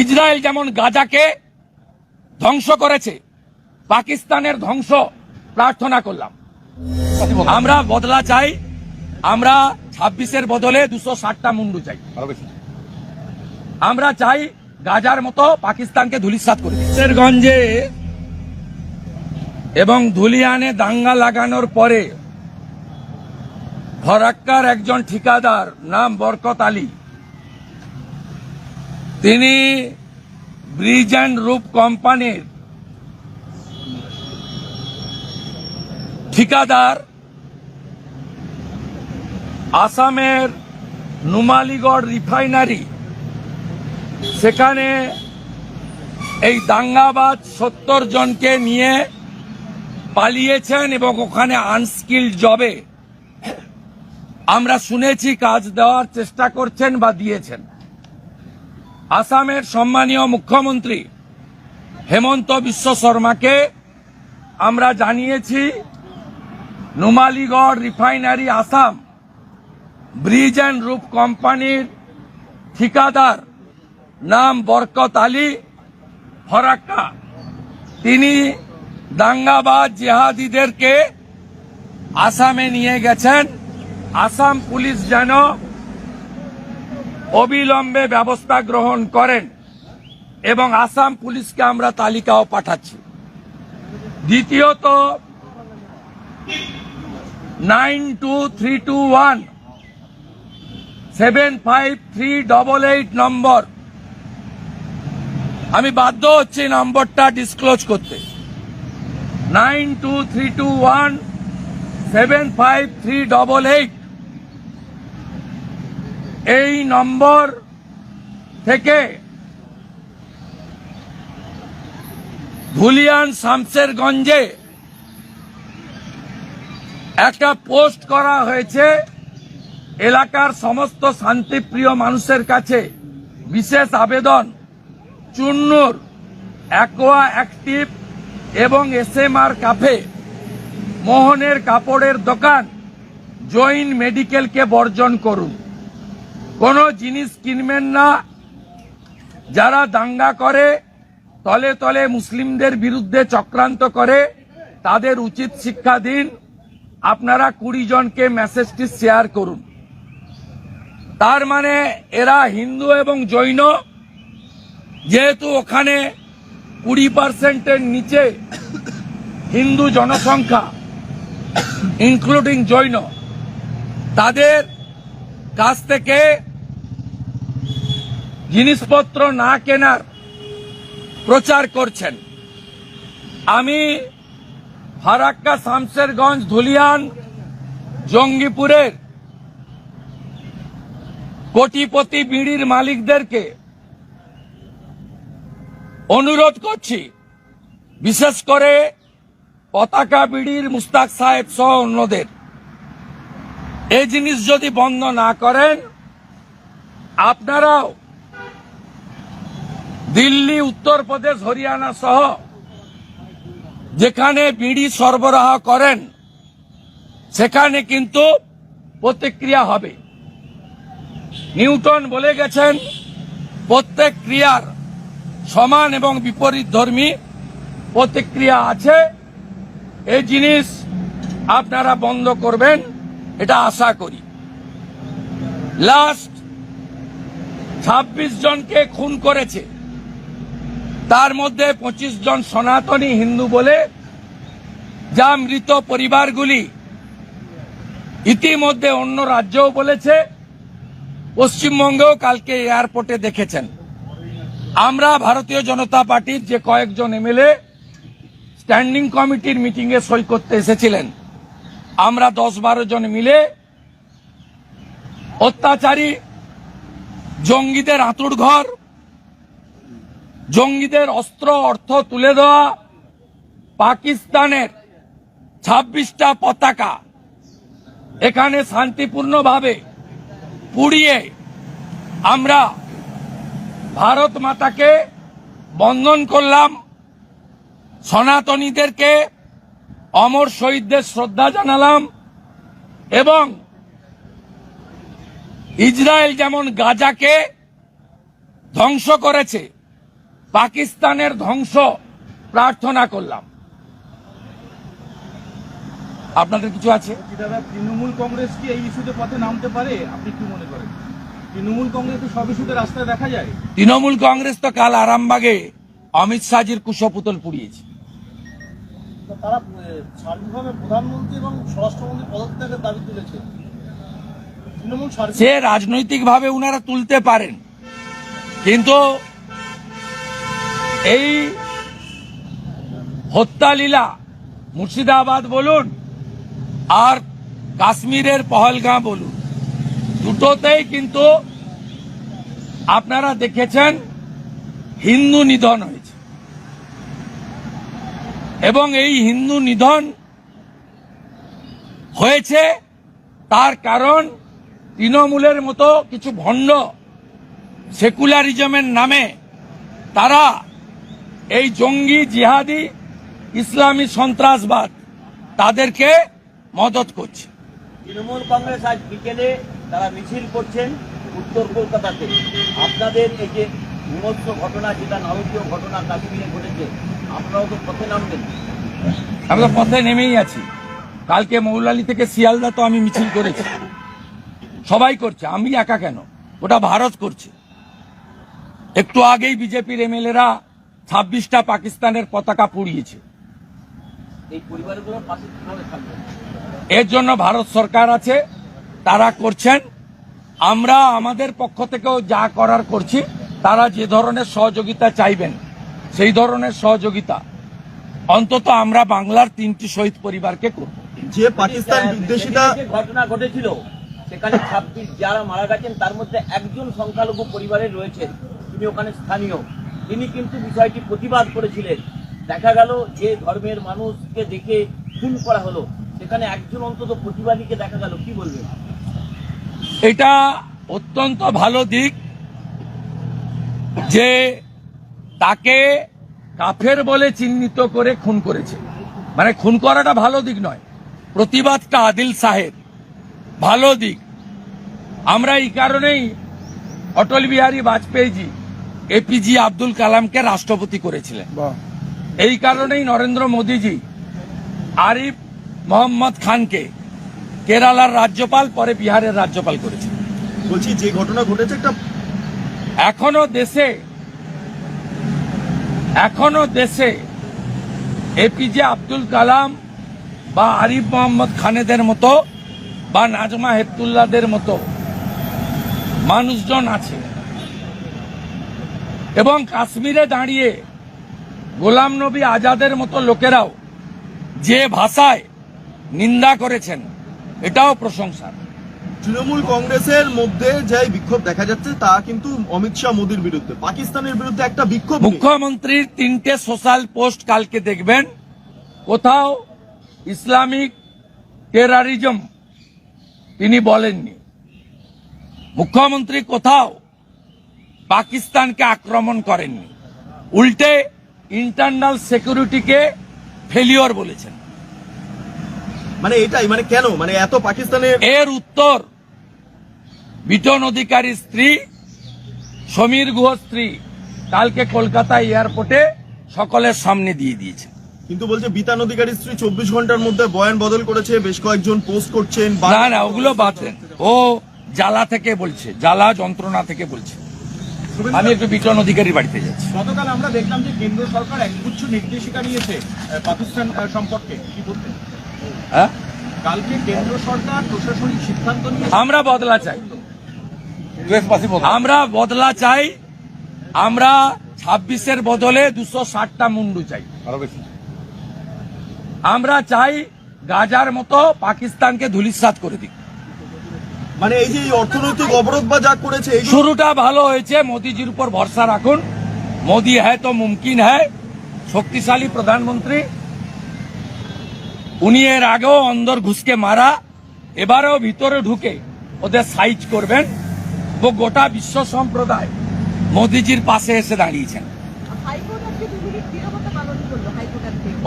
Israel যেমন গাজাকে ধ্বংস করেছে পাকিস্তানের ধ্বংস প্রার্থনা করলাম। আমরা বদলা চাই আমরা ছাব্বিশের বদলে দুশো ষাটটা মুন্ডু চাই। আমরা চাই গাজার মতো পাকিস্তানকে ধুলিসাৎ করে গঞ্জে এবং ধুলিয়ানে দাঙ্গা লাগানোর পরে ফরাক্কার একজন ঠিকাদার নাম বরকত আলী তিনি ব্রিজ অ্যান্ড রূপ কোম্পানির ঠিকাদার। আসামের নুমালিগড় রিফাইনারি। সেখানে এই দাঙ্গাবাজ সত্তর জনকে নিয়ে পালিয়েছেন এবং ওখানে আনস্কিল্ড জবে। আমরা শুনেছি কাজ দেওয়ার চেষ্টা করছেন বা দিয়েছেন। আসামের সম্মানীয় মুখ্যমন্ত্রী হেমন্ত বিশ্ব শর্মাকে আমরা জানিয়েছি, Numaligarh refinery Assam bridge and রূপ কোম্পানির ঠিকাদার নাম বরকত আলী ফরাক্কা। তিনি দাঙ্গাবাদ জেহাদিদেরকে আসামে নিয়ে গেছেন। আসাম পুলিশ যেন অবিলম্বে ব্যবস্থা গ্রহণ করেন এবং আসাম পুলিশকে আমরা তালিকাও পাঠাচ্ছি। দ্বিতীয়ত, nine two three two one, seven five three double eight নম্বর। আমি বাধ্য হচ্ছি নম্বরটা ডিসক্লোজ করতে। Nine two three two one, seven five three double eight এই নম্বর থেকে ধুলিয়ান শামসেরগঞ্জে একটা পোস্ট করা হয়েছে এলাকার সমস্ত শান্তিপ্রিয় মানুষের কাছে বিশেষ আবেদন। চুন্নুর, অ্যাকোয়া অ্যাক্টিভ এবং এসএমআর কাফে মোহনের কাপড়ের দোকান, জৈন মেডিকেলকে বর্জন করুন। কোনো জিনিস কিনবেন না। যারা দাঙ্গা করে, তলে তলে মুসলিমদের বিরুদ্ধে চক্রান্ত করে, তাদের উচিত শিক্ষা দিন। আপনারা কুড়ি জনকে মেসেজটি শেয়ার করুন। তার মানে এরা হিন্দু এবং জৈন। যেহেতু ওখানে কুড়ি পার্সেন্টের নিচে হিন্দু জনসংখ্যা ইনক্লুডিং জৈন, তাদের কাছ থেকে জিনিসপত্র না কেনার প্রচার করছেন। আমি ফারাক্কা শামসেরগঞ্জ ধুলিয়ান জঙ্গিপুরের কোটিপতি বিড়ির মালিকদেরকে অনুরোধ করছি, বিশেষ করে পতাকা বিড়ির মুস্তাক সাহেব সহ অন্যদের। এই জিনিস যদি বন্ধ না করেন, আপনারাও দিল্লি উত্তরপ্রদেশ হরিয়ানা সহ যেখানে বিড়ি সরবরাহ করেন, সেখানে কিন্তু প্রতিক্রিয়া হবে। নিউটন বলে গেছেন, প্রত্যেক ক্রিয়ার সমান এবং বিপরীত ধর্মী প্রতিক্রিয়া আছে। এই জিনিস আপনারা বন্ধ করবেন। এটা আশা করি। লাস্ট ছাব্বিশ জনকে খুন করেছে। তার মধ্যে পঁচিশ জন সনাতনী হিন্দু বলে যা মৃত পরিবারগুলি ইতিমধ্যে অন্য রাজ্যও বলেছে, পশ্চিমবঙ্গেও কালকে এয়ারপোর্টে দেখেছেন। আমরা ভারতীয় জনতা পার্টির যে কয়েকজন এমএলএ স্ট্যান্ডিং কমিটির মিটিংয়ে সই করতে এসেছিলেন। আমরা দশ বারো জন মিলে অত্যাচারী জঙ্গিদের আঁতুড় ঘর, জঙ্গিদের অস্ত্র, অর্থ তুলে দেওয়া পাকিস্তানের ছাব্বিশটা পতাকা এখানে শান্তিপূর্ণভাবে পুড়িয়ে আমরা ভারত মাতাকে বন্ধন করলাম, সনাতনীদেরকে অমর শহীদদের শ্রদ্ধা জানালাম এবং ইসরায়েল যেমন গাজাকে ধ্বংস করেছে পাকিস্তানের ধ্বংস প্রার্থনা করলাম। আপনাদের কিছু আছে? দাদা তৃণমূল কংগ্রেস কি এই ইস্যুতে পথে নামতে পারে? আপনি কি মনে করেন? তৃণমূল কংগ্রেস তো সব ইস্যুতে রাস্তায় দেখা যায়। তৃণমূল কংগ্রেস তো কাল আরামবাগে অমিত শাহজির কুশপুতল পুড়িয়েছে। তারা সার্বিকভাবে প্রধানমন্ত্রী এবং স্বরাষ্ট্রমন্ত্রী পদত্যাগের দাবি তুলেছে। সে রাজনৈতিকভাবে উনারা তুলতে পারেন, কিন্তু এই হত্যালীলা মুর্শিদাবাদ বলুন, আর কাশ্মীরের পহলগাঁ বলুন, দুটোতেই কিন্তু আপনারা দেখেছেন হিন্দু নিধন হয়েছে। এবং এই হিন্দু নিধন হয়েছে তার কারণ তৃণমূলের মতো কিছু ভণ্ড সেকুলারিজমের নামে তারা এই জঙ্গি জিহাদি ইসলামী সন্ত্রাসবাদ তাদেরকে মদত করছে। তৃণমূল কংগ্রেস আজ বিকেলে তারা মিছিল করছেন উত্তর কলকাতাতে। আপনাদের এই যে ঘটনা যেটা নারকীয় ঘটনা কাশ্মীরে ঘটেছে আমরা পথে নেমেই আছি। কালকে মৌলালি থেকে শিয়ালদা তো আমি মিছিল করেছি। সবাই করছে আমি একা কেন? ওটা ভারত করছে। একটু আগেই বিজেপির এমএলএরা ছাব্বিশটা পাকিস্তানের পতাকা পুড়িয়েছে। এর জন্য ভারত সরকার আছে তারা করছেন। আমরা আমাদের পক্ষ থেকেও যা করার করছি তারা যে ধরনের সহযোগিতা চাইবেন সেই ধরনের সহযোগিতা। অন্তত আমরা বাংলার তিনটি শহীদ পরিবারকে করব। যে পাকিস্তান যে ঘটনা ঘটেছিল সেখানে ছাব্বিশ যারা মারা গেছেন তার মধ্যে একজন সংখ্যালঘু পরিবারের রয়েছেন তিনি ওখানে স্থানীয়। তিনি কিন্তু বিষয়টি প্রতিবাদ করেছিলেন। দেখা গেল যে ধর্মের মানুষকে দেখে খুন করা হলো সেখানে একজন অন্তত প্রতিবাদীকে দেখা গেল। কি বলবেন? এটা অত্যন্ত ভালো দিক যে তাকে কাফের বলে চিহ্নিত করে খুন করেছে। মানে খুন করাটা ভালো দিক নয়। প্রতিবাদটা আদিল সাহেব। ভালো দিক। আমরা এই কারণেই অটল বিহারী বাজপেয়ীজি এপিজি আব্দুল কালামকে রাষ্ট্রপতি করেছিলেন। এই কারণেই নরেন্দ্র মোদীজি আরিফ মোহাম্মদ খানকে কেরালার রাজ্যপাল পরে বিহারের রাজ্যপাল করেছেন বলছি যে ঘটনা ঘটেছে একটা এখনও দেশে এখনও দেশে এপিজে আব্দুল কালাম বা আরিফ মোহাম্মদ খানেদের মতো বা নাজমা হেপতুল্লাদের মতো মানুষজন আছে। এবং কাশ্মীরে দাঁড়িয়ে গোলাম নবী আজাদের মতো লোকেরাও যে ভাষায় নিন্দা করেছেন, এটাও প্রশংসা তৃণমূল কংগ্রেসের মধ্যে যে বিক্ষোভ দেখা যাচ্ছে তা কিন্তু অমিত শাহ মোদীর বিরুদ্ধে। পাকিস্তানের বিরুদ্ধে একটা বিক্ষোভ মুখ্যমন্ত্রীর তিনটে সোশ্যাল পোস্ট কালকে দেখবেন। কোথাও ইসলামিক টেরারিজম তিনি বলেননি। মুখ্যমন্ত্রী কোথাও পাকিস্তানকে আক্রমণ করেননি। উল্টে ইন্টারনাল সিকিউরিটিকে ফেলিওর বলেছেন। মানে এটাই মানে কেন? মানে এত পাকিস্তানের এর উত্তর বিটন অধিকারী স্ত্রী সমীর গুহ স্ত্রী কালকে কলকাতা এয়ারপোর্টে সকলের সামনে দিয়ে দিয়েছে। কিন্তু বলছে বিতান অধিকারী স্ত্রী চব্বিশ ঘণ্টার মধ্যে বয়ান বদল করেছে বেশ কয়েকজন পোস্ট করছেন না না ওগুলো বাদ দেন। ও জ্বালা থেকে বলছে জ্বালা যন্ত্রণা থেকে বলছে। আমি একটু বিটন অধিকারীর বাড়িতে যাচ্ছি। গতকাল আমরা দেখলাম যে কেন্দ্র সরকার একগুচ্ছ নির্দেশিকা নিয়েছে পাকিস্তান সম্পর্কে। কি বলতেন হ্যাঁ? কালকে কেন্দ্র সরকার প্রশাসনিক সিদ্ধান্ত নিয়ে আমরা বদলা চাই। আমরা বদলা চাই আমরা ছাব্বিশের বদলে দুশো ষাটটা মুন্ডু চাই। আমরা চাই গাজার মতো পাকিস্তানকে ধুলিসাৎ করে দিক। মানে এই যে অর্থনৈতিক অবরোধ বা যা করেছে শুরুটা ভালো হয়েছে মোদিজির উপর ভরসা রাখুন। মোদি হ্যায় তো মুমকিন হ্যায়। শক্তিশালী প্রধানমন্ত্রী উনি এর আগেও অন্দর ঘুষকে মারা এবারেও ভিতরে ঢুকে ওদের সাইজ করবেন। ও গোটা বিশ্ব সম্প্রদায় মোদিজির পাশে এসে দাঁড়িয়েছেন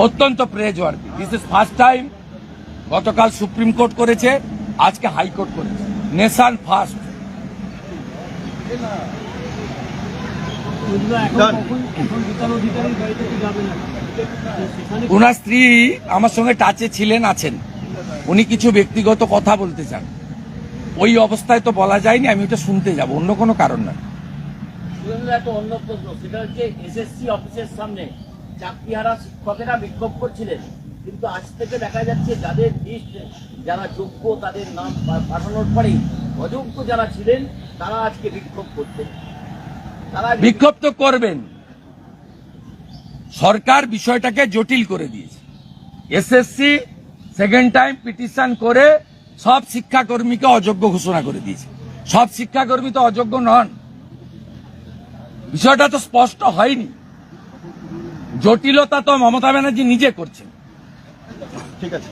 অত্যন্ত প্রেজওয়ার্দি দিস ইজ ফার্স্ট টাইম গতকাল সুপ্রিম কোর্ট করেছে আজকে হাইকোর্ট করেছে নেশান ফার্স্ট. ওনার স্ত্রী আমার সঙ্গে টাচে ছিলেন, আছেন। উনি কিছু ব্যক্তিগত কথা বলতে চান। ওই অবস্থায় তো বলা যায়নি আমি ওটা শুনতে যাব অন্য কোনো কারণ না অন্য প্রশ্ন। সেটা হচ্ছে এসএসসি অফিসের সামনে চাকরিহারা শিক্ষকেরা বিক্ষোভ করছিলেন কিন্তু আজ থেকে দেখা যাচ্ছে যাদের লিস্ট যারা যোগ্য তাদের নাম পাঠানোর পরেই অযোগ্য যারা ছিলেন তারা আজকে বিক্ষোভ করছেন। তারা বিক্ষোভ তো করবেন। সরকার বিষয়টাকে জটিল করে দিয়েছে। এসএসসি সেকেন্ড টাইম পিটিশন করে সব শিক্ষাকর্মীকে অযোগ্য ঘোষণা করে দিয়েছে। সব শিক্ষাকর্মী তো অযোগ্য নন। বিষয়টা তো স্পষ্ট হয়নি। জটিলতা তো মমতা ব্যানার্জি নিজে করছেন। ঠিক আছে।